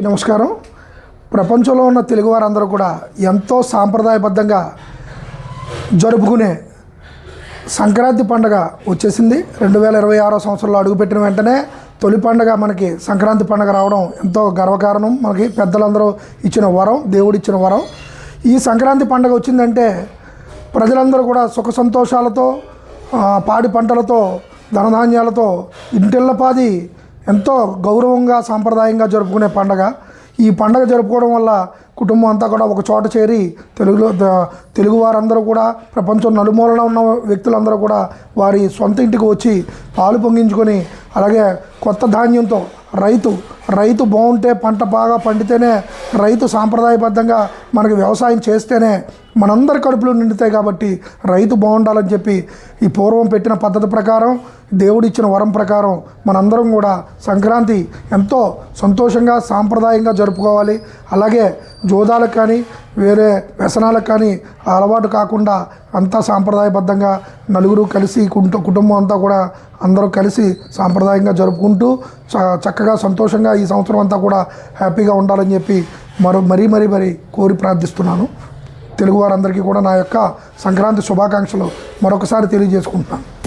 నమస్కారం. ప్రపంచంలో ఉన్న తెలుగు వారందరూ కూడా ఎంతో సాంప్రదాయబద్ధంగా జరుపుకునే సంక్రాంతి పండగ వచ్చేసింది. రెండు వేల ఇరవై ఆరో సంవత్సరంలో అడుగుపెట్టిన వెంటనే తొలి పండగ మనకి సంక్రాంతి పండగ రావడం ఎంతో గర్వకారణం. మనకి పెద్దలందరూ ఇచ్చిన వరం దేవుడిచ్చిన వరం. ఈ సంక్రాంతి పండగ వచ్చిందంటే ప్రజలందరూ కూడా సుఖ సంతోషాలతో పాడి పంటలతో ధనధాన్యాలతో ఇంటిళ్ళపాది ఎంతో గౌరవంగా సాంప్రదాయంగా జరుపుకునే పండగ. ఈ పండగ జరుపుకోవడం వల్ల కుటుంబం అంతా కూడా ఒక చోట చేరి తెలుగులో తెలుగు వారందరూ కూడా ప్రపంచం నలుమూలన ఉన్న వ్యక్తులందరూ కూడా వారి సొంత ఇంటికి వచ్చి పాలు పొంగించుకొని అలాగే కొత్త ధాన్యంతో రైతు రైతు బాగుంటే పంట బాగా పండితేనే రైతు సాంప్రదాయబద్ధంగా మనకు వ్యవసాయం చేస్తేనే మనందరి కడుపులు నిండుతాయి కాబట్టి రైతు బాగుండాలని చెప్పి ఈ పూర్వం పెట్టిన పద్ధతి ప్రకారం దేవుడిచ్చిన వరం ప్రకారం మనందరం కూడా సంక్రాంతి ఎంతో సంతోషంగా సాంప్రదాయంగా జరుపుకోవాలి. అలాగే జోదాలకు కానీ వేరే వ్యసనాలకు కానీ అలవాటు కాకుండా అంతా సాంప్రదాయబద్ధంగా నలుగురు కలిసి కుంటు కుటుంబం అంతా కూడా అందరూ కలిసి సాంప్రదాయంగా జరుపుకుంటూ చ- చక్కగా సంతోషంగా ఈ సంవత్సరం అంతా కూడా హ్యాపీగా ఉండాలని చెప్పి మరో మరీ మరీ మరీ కోరి ప్రార్థిస్తున్నాను. తెలుగువారందరికీ కూడా నా యొక్క సంక్రాంతి శుభాకాంక్షలు మరొకసారి తెలియజేసుకుంటున్నాను.